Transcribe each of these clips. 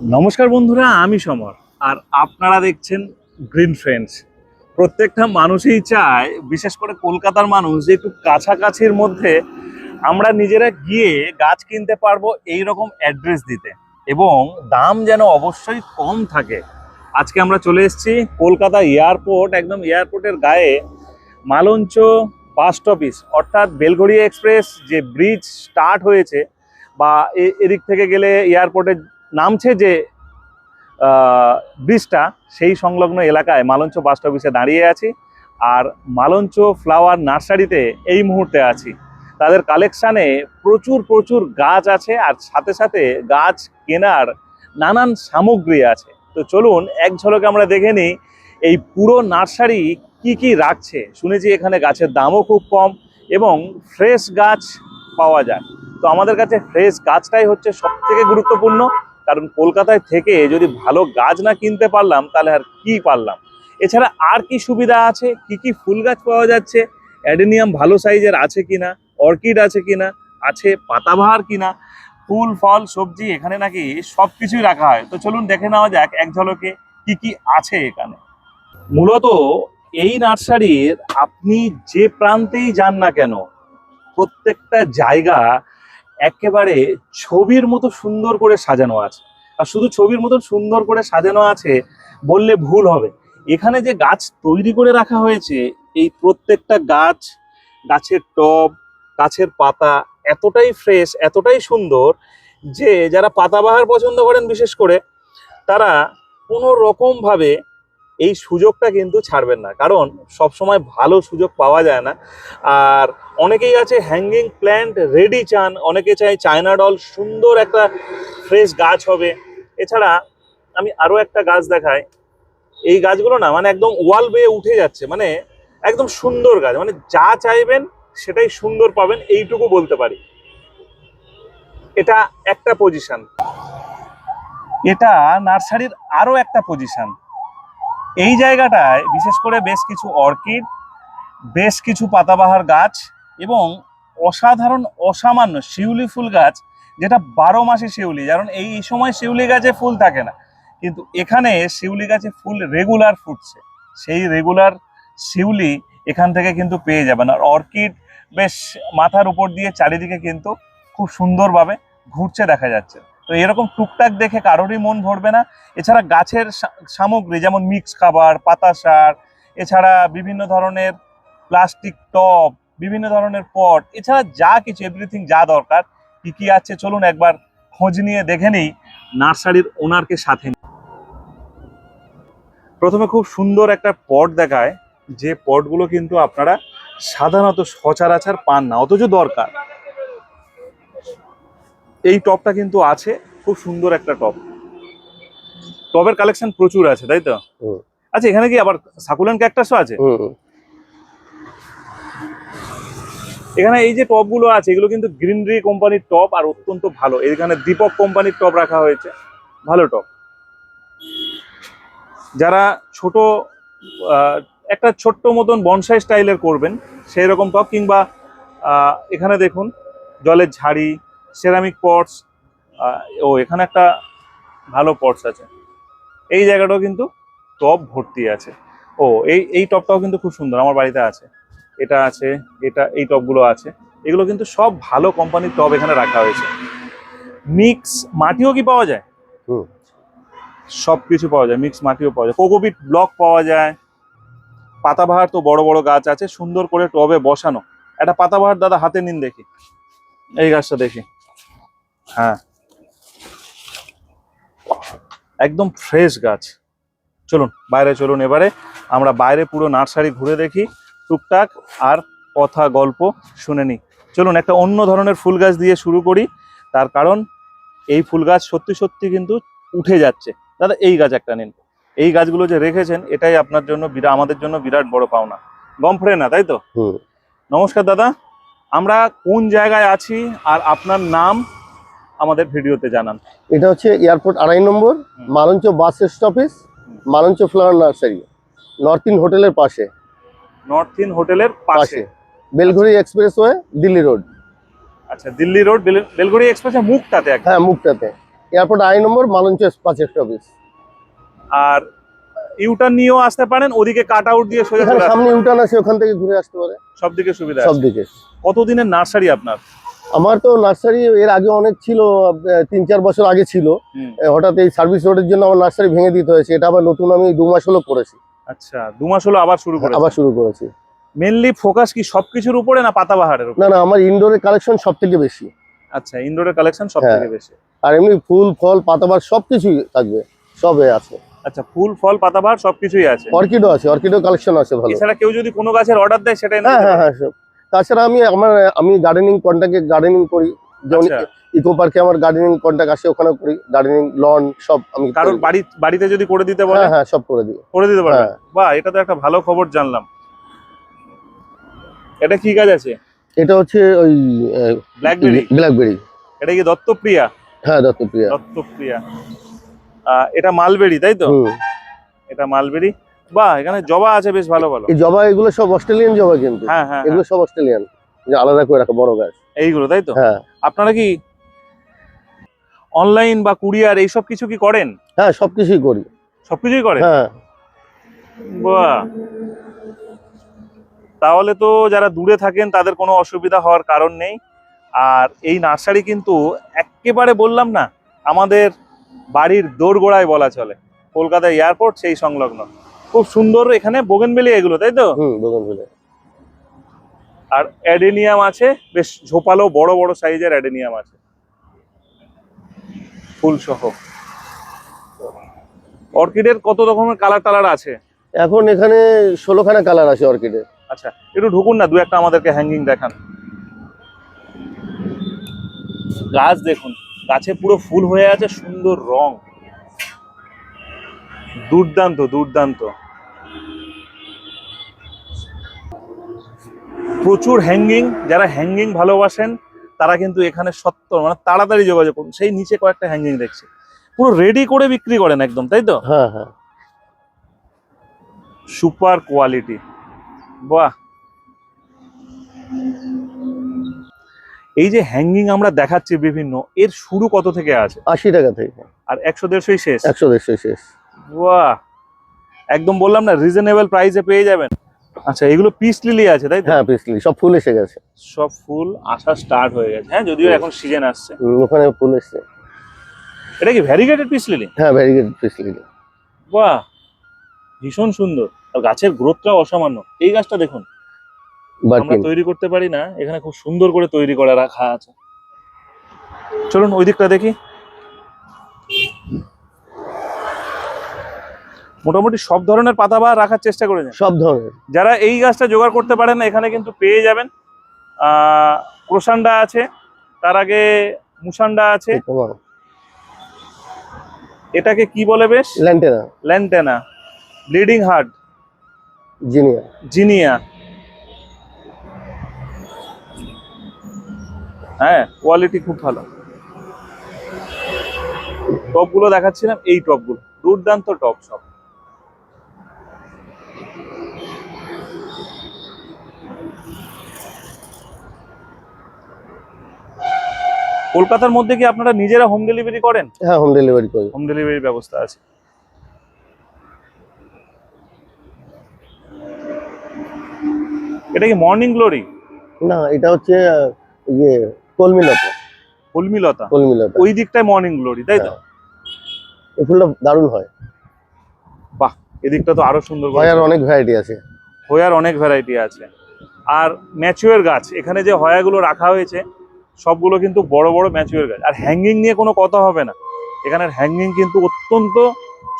নমস্কার বন্ধুরা, আমি সমর। আর আপনারা দেখছেন গ্রিন ফ্রেন্ডস প্রত্যেকটা মানুষই চায়, বিশেষ করে কলকাতার মানুষ, যে একটু কাছাকাছির মধ্যে আমরা নিজেরা গিয়ে গাছ কিনতে পারব এই রকম অ্যাড্রেস দিতে। এবং দাম যেন অবশ্যই কম থাকে। আজকে আমরা চলে এসেছি কলকাতা এয়ারপোর্ট, একদম এয়ারপোর্টের গায়ে মালঞ্চ বাস স্টপিস অর্থাৎ বেলঘড়িয়া এক্সপ্রেস যে ব্রিজ স্টার্ট হয়েছে, বা এদিক থেকে গেলে এয়ারপোর্টে নামছে যে ব্রিজটা সেই সংলগ্ন এলাকায় মালঞ্চ বাস অফিসে দাঁড়িয়ে আছি আর মালঞ্চ ফ্লাওয়ার নার্সারিতে এই মুহূর্তে আছি। তাদের কালেকশানে প্রচুর প্রচুর গাছ আছে আর সাথে সাথে গাছ কেনার নানান সামগ্রী আছে। তো চলুন এক ঝলকে আমরা দেখে নিই এই পুরো নার্সারি কি কি রাখছে। শুনেছি এখানে গাছের দামও খুব কম এবং ফ্রেশ গাছ পাওয়া যায়। তো আমাদের কাছে ফ্রেশ গাছটাই হচ্ছে সব থেকে গুরুত্বপূর্ণ। কারণ কলকাতায় থেকে যদি ভালো গাছ না কিনতে পারলাম, তাহলে আর কি পারলাম? এছাড়া আর কি সুবিধা আছে? কি কি ফুল গাছ পাওয়া যাচ্ছে? অ্যাডেনিয়াম ভালো সাইজের আছে কিনা? অর্কিড আছে কিনা? আছে পাতাবাহার কিনা? ফুল, ফল, সবজি এখানে নাকি সব কিছুই রাখা হয়। তো চলুন দেখে নেওয়া যাক এক ঝলকে কি কি আছে এখানে। মূলত এই নার্সারির আপনি যে প্রান্তেই যান না কেন, প্রত্যেকটা জায়গা একেবারে ছবির মতো সুন্দর করে সাজানো আছে। আর শুধু ছবির মতো সুন্দর করে সাজানো আছে বললে ভুল হবে। এখানে যে গাছ তৈরি করে রাখা হয়েছে, এই প্রত্যেকটা গাছ, গাছের টব, গাছের পাতা এতটাই ফ্রেশ এতটাই সুন্দর যে যারা পাতাবাহার পছন্দ করেন বিশেষ করে, তারা কোনো রকমভাবে এই সুযোগটা কিন্তু ছাড়বেন না। কারণ সবসময় ভালো সুযোগ পাওয়া যায় না। আর অনেকেই আছে হ্যাঙ্গিং প্ল্যান্ট রেডি চান, অনেকে চাই চায়না ডল সুন্দর একটা ফ্রেশ গাছ হবে। এছাড়া আমি আরও একটা গাছ দেখাই। এই গাছগুলো না মানে একদম ওয়াল বেয়ে উঠে যাচ্ছে। মানে একদম সুন্দর গাছ। মানে যা চাইবেন সেটাই সুন্দর পাবেন, এইটুকু বলতে পারি। এটা একটা পজিশন এটা নার্সারির আরও একটা পজিশন এই জায়গাটায় বিশেষ করে বেশ কিছু অর্কিড, বেশ কিছু পাতাবাহার গাছ এবং অসাধারণ অসামান্য শিউলি ফুল গাছ, যেটা বারো মাসে শিউলি। কারণ এই সময় শিউলি গাছে ফুল থাকে না। কিন্তু এখানে শিউলি গাছে ফুল রেগুলার ফুটছে। সেই রেগুলার শিউলি এখান থেকে কিন্তু পেয়ে যাবেন। আর অর্কিড বেশ মাথার উপর দিয়ে চারিদিকে কিন্তু খুব সুন্দরভাবে ঘুরছে, দেখা যাচ্ছে। তো এরকম টুকটাক দেখে কারোরই মন ভরবে না। এছাড়া গাছের সামগ্রী যেমন মিক্স খাবার, পাতা সার, এছাড়া বিভিন্ন ধরনের প্লাস্টিক টব, বিভিন্ন ধরনের পট, এছাড়া যা কিছু এভরিথিং যা দরকার, কি কি আছে চলুন একবার খোঁজ নিয়ে দেখে নিই নার্সারির ওনারকে সাথে প্রথমে খুব সুন্দর একটা পট দেখায়, যে পটগুলো কিন্তু আপনারা সাধারণত সচরাচর পান না, অথচ দরকার। এই টপটা কিন্তু আছে খুব সুন্দর একটা টপ। টবের কালেকশন প্রচুর আছে তাই তো? আচ্ছা এখানে কি আবার সাকুলেন্ট ক্যাকটাসও আছে? এখানে এই যে টপগুলো আছে এগুলো কিন্তু গ্রিনরি কোম্পানির টপ আর অত্যন্ত ভালো। এখানে দীপক কোম্পানির টপ রাখা হয়েছে। ভালো টপ। যারা ছোট আহ, একটা ছোট্ট মতন বনসাই স্টাইলের করবেন সেই রকম টপ কিংবা এখানে দেখুন জলের ঝাড়ি সেরামিক পটস ও এখানে একটা ভালো পটস আছে। এই জায়গাটাও কিন্তু টপ ভর্তি আছে। ও এই এই টপটাও কিন্তু খুব সুন্দর আমার বাড়িতে আছে। এটা আছে এটা এই টবগুলো আছে। এগুলো কিন্তু সব ভালো কোম্পানির টব এখানে রাখা হয়েছে। মিক্স মাটিও কি পাওয়া যায়? হুম। সব কিছু পাওয়া যায় মিক্স মাটিও পাওয়া যায়। কোকোপিট ব্লক পাওয়া যায়। পাতাবাহার তো বড় বড় গাছ আছে সুন্দর করে টবে বসানো। একটা পাতাবাহার দাদা হাতে নিন দেখি। এই গাছটা দেখি। হ্যাঁ। একদম ফ্রেশ গাছ। চলুন বাইরে চলুন এবারে। আমরা বাইরে পুরো নার্সারি ঘুরে দেখি টুকটাক আর কথা গল্প শুনে নিই। চলুন একটা অন্য ধরনের ফুল গাছ দিয়ে শুরু করি। তার কারণ এই ফুল গাছ সত্যি সত্যি কিন্তু উঠে যাচ্ছে। দাদা এই গাছ একটা নিন। এই গাছগুলো যে রেখেছেন এটাই আপনার জন্য বিরা আমাদের জন্য বিরাট বড় পাওনা। গমফ্রে না তাই তো? নমস্কার দাদা। আমরা কোন জায়গায় আছি আর আপনার নাম আমাদের ভিডিওতে জানান। এটা হচ্ছে এয়ারপোর্ট আড়াই number Malancha bus stoppage Malancha flower nursery North Inn হোটেলের পাশে। নর্থ ইন হোটেলের পাশে। Belgharia expressway Delhi road. আচ্ছা দিল্লি রোড বেলগুড়ি এক্সপ্রেসের মুখটাতে হ্যাঁ মুখটাতে। এয়ারপোর্ট আড়াই নম্বর মালঞ্চ পাঁচের অফিস। আর ইউটার নিয়েও আসতে পারেন ওদিকে কাট আউট দিয়ে সোজা সামনে ইউটার্ন আছে ওখান থেকে ঘুরে আসতে পারে। সব দিকে সুবিধা সব আছে। দিকে কতদিনের নার্সারি আপনার? আমার তো নার্সারি এর আগে অনেক ছিল তিন চার বছর আগে ছিল। হঠাৎ এই সার্ভিস রোডের জন্য আমার নার্সারি ভেঙে দিতে হয়েছে। এটা আবার নতুন আমি দু মাস হলো করেছি। আচ্ছা দু মাস হলো আবার শুরু করে আবার শুরু করেছি। মেনলি ফোকাস কি সবকিছুর উপরে না পাতাবাহারের উপর? না না আমার ইনডোরের কালেকশন সব থেকে বেশি। আচ্ছা ইনডোরের কালেকশন সব হ্যাঁ। থেকে বেশি। আর এমনি ফুল ফল পাতাবার সব কিছুই থাকবে সবে আছে। আচ্ছা ফুল ফল পাতাবাহার সবকিছুই আছে? অর্কিডও আছে অর্কিডও কালেকশন আছে ভালো। এছাড়া কেউ যদি কোনো গাছের অর্ডার দেয় সেটাই হ্যাঁ হ্যাঁ হ্যাঁ সব। তাছাড়া আমি আমার আমি গার্ডেনিং কন্ট্যাক্টে গার্ডেনিং করি। যেমন আচ্ছা। ইকো পার্কে আমার গার্ডেনিং কন্ট্যাক্ট আসে ওখানে করি। গার্ডেনিং লন সব আমি কারোর করি। বাড়ি বাড়িতে যদি করে দিতে বলে? হ্যাঁ হ্যাঁ সব করে দিই। করে দিতে পারবে। হ্যাঁ। বাহ এটা তো একটা ভালো খবর জানলাম। এটা কি গাছ আছে? এটা হচ্ছে ওই ব্ল্যাকবেরি ব্ল্যাকবেরি এটা কি দত্তপ্রিয়া? হ্যাঁ দত্তপ্রিয়া। দত্তপ্রিয়া। এটা মালবেরি তাই তো? এটা মালবেরি বাহ এখানে জবা আছে বেশ ভালো ভালো। এই জবা এগুলো সব অস্ট্রেলিয়ান জবা কিন্তু। হ্যাঁ হ্যাঁ হ্যাঁ। এগুলো সব অস্ট্রেলিয়ান। যে আলাদা করে রাখা বড় গাছ। এইগুলো তাই তো? হ্যাঁ। আপনারা কি অনলাইন বা কুরিয়ার এইসব কিছু কি করেন? হ্যাঁ সবকিছুই করি। সবকিছুই করেন? হ্যাঁ। বাহ। তাহলে তো যারা দূরে থাকেন তাদের কোনো অসুবিধা হওয়ার কারণ নেই। আর এই নার্সারি কিন্তু একেবারে বললাম না আমাদের বাড়ির দোরগোড়ায় বলা চলে। কলকাতা এয়ারপোর্ট সেই সংলগ্ন। খুব সুন্দর এখানে বোগেনবেলি এগুলো তাই তো? হুম আর অ্যাডেনিয়াম আছে বেশ ঝোপালো বড় বড় সাইজের অ্যাডেনিয়াম আছে। ফুল সহ অর্কিডের কত রকমের কালার টালার আছে? এখন এখানে ষোলোখানা কালার আছে অর্কিডে আচ্ছা একটু ঢুকুন না দু একটা আমাদেরকে হ্যাঙ্গিং দেখান। গাছ দেখুন গাছে পুরো ফুল হয়ে আছে সুন্দর রং। দুর্দান্ত দুর্দান্ত। প্রচুর হ্যাঙ্গিং যারা হ্যাঙ্গিং ভালোবাসেন তারা কিন্তু এখানে সত্য মানে তাড়াতাড়ি যোগাযোগ করুন। সেই নিচে কয়েকটা হ্যাঙ্গিং দেখছি। পুরো রেডি করে বিক্রি করেন একদম তাই তো? হ্যাঁ হ্যাঁ। সুপার কোয়ালিটি বাহ! এই যে হ্যাঙ্গিং আমরা দেখাচ্ছি বিভিন্ন এর শুরু কত থেকে আছে? আশি টাকা থেকে। আর একশো দেড়শোই শেষ? একশো দেড়শো শেষ। বাহ! একদম বললাম না রিজনেবল প্রাইসে পেয়ে যাবেন। আচ্ছা এগুলো পিস লিলি আছে তাই তো? হ্যাঁ পিসলি সব ফুল এসে গেছে। সব ফুল আসা স্টার্ট হয়ে গেছে। হ্যাঁ যদিও এখন সিজন আসছে। ওখানে ফুল এসছে। এটা কি ভ্যারিগেটেড পিস লিলি? হ্যাঁ ভেরি পিস লিলি। বাহ ভীষণ সুন্দর। আর গাছের গ্রোথটাও অসামান্য। এই গাছটা দেখুন আমরা তৈরি করতে পারি না এখানে খুব সুন্দর করে তৈরি করা রাখা আছে। চলুন ওই দিকটা দেখি। মোটামুটি সব ধরনের পাতাবাহার রাখার চেষ্টা করেছেন সব ধরনের। যারা এই গাছটা জোগাড় করতে পারেন না এখানে কিন্তু পেয়ে যাবেন। ক্রোসান্ডা আছে তার আগে মুসান্ডা আছে। এটাকে কি বলে বেশ? Lantana. Lantana. Bleeding heart. Zinnia. Zinnia. হ্যাঁ কোয়ালিটি খুব ভালো। টপগুলো দেখাচ্ছিলাম এই টপগুলো। দুর্দান্ত টপ সব। কলকাতার মধ্যে কি আপনারা নিজেরা হোম ডেলিভারি করেন? হ্যাঁ হোম ডেলিভারি করি। হোম ডেলিভারির ব্যবস্থা আছে। এটা কি মর্নিং গ্লোরি না এটা হচ্ছে ইয়ে কলমিলতা। কলমিলতা? কলমিলতা। ওই দিকটায় মর্নিং গ্লোরি তাই তো? হ্যাঁ। এই ফুলটা দারুণ হয়। বাহ এদিকটা তো আরও সুন্দর হয় আর অনেক ভ্যারাইটি আছে। হয়ার অনেক ভ্যারাইটি আছে। আর ম্যাচুয়ার গাছ এখানে যে হয়াগুলো রাখা হয়েছে সবগুলো কিন্তু বড় বড় ম্যাচুয়ার গাছ। আর হ্যাঙ্গিং নিয়ে কোনো কথা হবে না। এখানের হ্যাঙ্গিং কিন্তু অত্যন্ত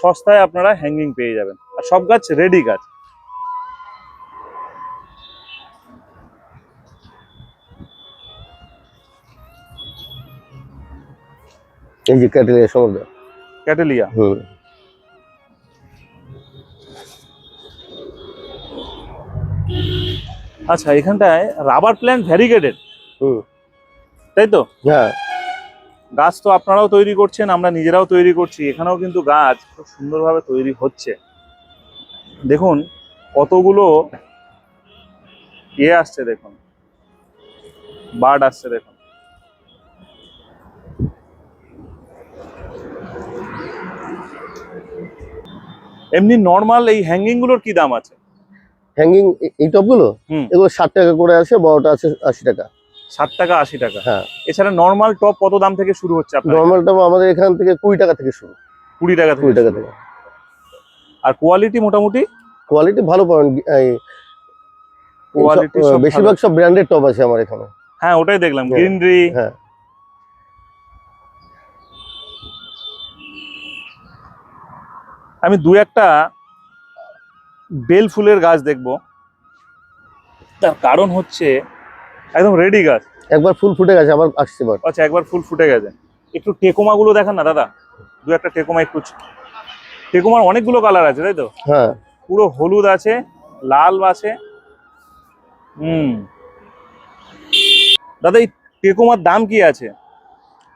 সস্তায় আপনারা হ্যাঙ্গিং পেয়ে যাবেন। আর সব গাছ রেডি গাছ। এই যে ক্যাটেলিয়া ক্যাটেলিয়া। হুম। আচ্ছা এখানটায় রাবার প্ল্যান্ট ভ্যারিগেটেড হুম। তাই তো? হ্যাঁ। গাছ তো আপনারাও তৈরি করছেন আমরা নিজেরাও তৈরি করছি এখানেও কিন্তু গাছ খুব সুন্দরভাবে তৈরি হচ্ছে। দেখুন কতগুলো ইয়ে আসছে দেখুন। বার্ড আসছে দেখুন। এমনি নর্মাল এই হ্যাঙ্গিংগুলোর কি দাম আছে? হ্যাঙ্গিং এই টপগুলো। এগুলো ষাট টাকা করে আছে বড়টা আছে আশি টাকা। ষাট টাকা আশি টাকা। হ্যাঁ। এছাড়া নর্মাল টপ কত দাম থেকে শুরু হচ্ছে নর্মাল টপ আমাদের এখান থেকে কুড়ি টাকা থেকে শুরু। কুড়ি টাকা কুড়ি টাকা থেকে। আর কোয়ালিটি মোটামুটি? কোয়ালিটি ভালো পাবেন কোয়ালিটি বেশিরভাগ সব ব্র্যান্ডেড টপ আছে আমার এখানে। হ্যাঁ ওটাই দেখলাম হ্যাঁ। গ্রিনরি হ্যাঁ। আমি দু একটা বেল ফুলের গাছ দেখব। তার কারণ হচ্ছে একদম রেডি গাছ। একবার ফুল ফুটে গেছে আবার আসছে বার আচ্ছা একবার ফুল ফুটে গেছে। একটু টেকোমা গুলো দেখান না দাদা? দু একটা টেকোমা একটু টেকোমার অনেকগুলো কালার আছে তাই তো? হ্যাঁ। পুরো হলুদ আছে লাল আছে। হুম। দাদা এই টেকোমার দাম কি আছে?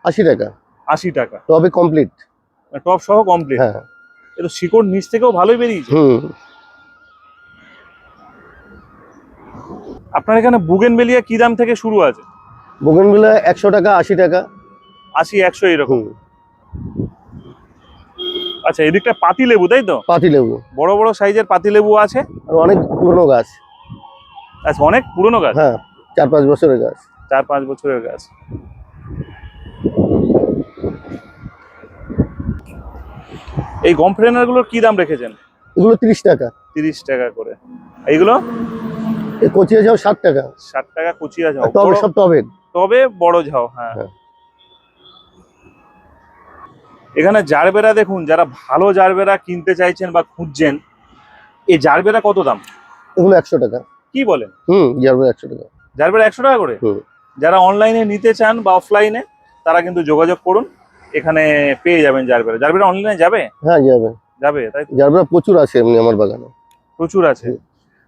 আশি টাকা। আশি টাকা। টবে কমপ্লিট টপ সহ কমপ্লিট হ্যাঁ। এটা শিকড় নিচ থেকেও ভালোই বেরিয়েছে। হুম। আপনার এখানে বুগেন বেলিয়া কি দাম থেকে শুরু আছে? বোগেনভিলা একশো টাকা আশি টাকা। আশি একশো এরকম। আচ্ছা এদিকটা পাতি লেবু তাই তো? পাতি লেবু বড় বড় সাইজের পাতি লেবু আছে? আর অনেক পুরনো গাছ। আচ্ছা অনেক পুরনো গাছ? হ্যাঁ চার পাঁচ বছরের গাছ। চার পাঁচ বছরের গাছ। এই গমফ্রেনারগুলোর কি দাম রেখেছেন? এগুলো তিরিশ টাকা। তিরিশ টাকা করে। এইগুলো? এই কচিয়া যাও ষাট টাকা। ষাট টাকা কুচিয়া ঝাও। বড়- সব টবে তবে বড় ঝাও হ্যাঁ। হ্যাঁ। এখানে জারবেরা দেখুন যারা ভালো জারবেরা কিনতে চাইছেন বা খুঁজছেন এই জারবেরা কত দাম? এগুলো একশো টাকা। কি বলেন? হুম ইয়ারবে একশো টাকা। জারবেরা একশো টাকা করে? যারা অনলাইনে নিতে চান বা অফলাইনে তারা কিন্তু যোগাযোগ করুন। এখানে পেয়ে যাবেন জারবেরা। জারবেরা অনলাইনে যাবে? হ্যাঁ যাবে। যাবে তাই? জারবেরা প্রচুর আছে এমনি আমার বাগানে। প্রচুর আছে।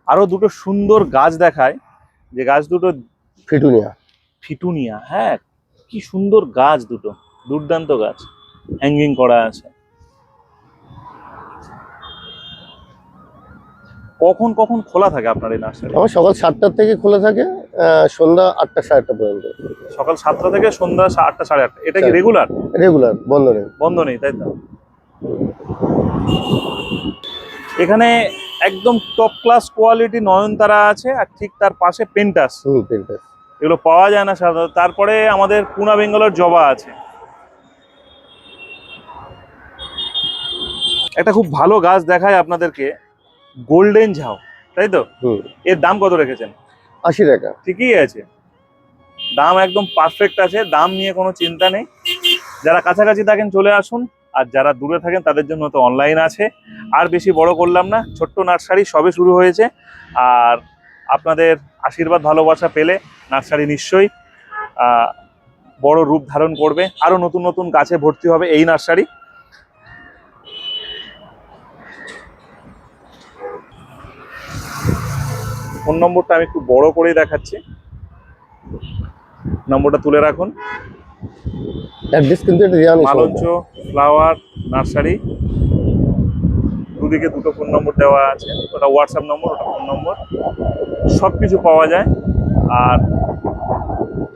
আরও দুটো সুন্দর গাছ দেখায়। যে গাছ দুটো ফিটুনিয়া। ফিটুনিয়া হ্যাঁ কি সুন্দর গাছ দুটো দুর্দান্ত গাছ হ্যাঙ্গিং করা আছে। কখন কখন খোলা থাকে আপনার এই নার্সারি আমার সকাল সাতটার থেকে খোলা থাকে সন্ধ্যা আটটা সাড়ে আটটা পর্যন্ত। সকাল সাতটা থেকে সন্ধ্যা আটটা সাড়ে আটটা। এটা কি। রেগুলার রেগুলার বন্ধ নেই। বন্ধ নেই তাই তো? এখানে একদম টপ ক্লাস কোয়ালিটি নয়নতারা আছে আর ঠিক তার পাশে পেন্টাস এগুলো পাওয়া যায় না সাধারণত। তারপরে আমাদের পুনা বেঙ্গলের জবা আছে। একটা খুব ভালো গাছ দেখায় আপনাদেরকে গোল্ডেন ঝাউ তাই তো? এর দাম কত রেখেছেন? আশি টাকা। ঠিকই আছে। দাম একদম পারফেক্ট আছে দাম নিয়ে কোনো চিন্তা নেই। যারা কাছাকাছি থাকেন চলে আসুন। আর যারা দূরে থাকেন তাদের জন্য তো অনলাইন আছে। আর বেশি বড় করলাম না, ছোট্ট নার্সারি সবে শুরু হয়েছে। আর আপনাদের আশীর্বাদ, ভালোবাসা পেলে নার্সারি নিশ্চয়ই বড় রূপ ধারণ করবে। আরও নতুন নতুন গাছে ভর্তি হবে এই নার্সারি। ফোন নম্বরটা আমি একটু বড় করেই দেখাচ্ছি। নম্বরটা তুলে রাখুন। অ্যাড্রেস কিন্তু এটা দেওয়া ফ্লাওয়ার, নার্সারি, দুদিকে দুটো ফোন নম্বর দেওয়া আছে। ওটা হোয়াটসঅ্যাপ নম্বর ওটা ফোন নম্বর সব কিছু পাওয়া যায়। আর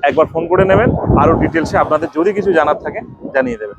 একবার ফোন করে নেবেন। আরও ডিটেলসে আপনাদের যদি কিছু জানার থাকে, জানিয়ে দেবেন।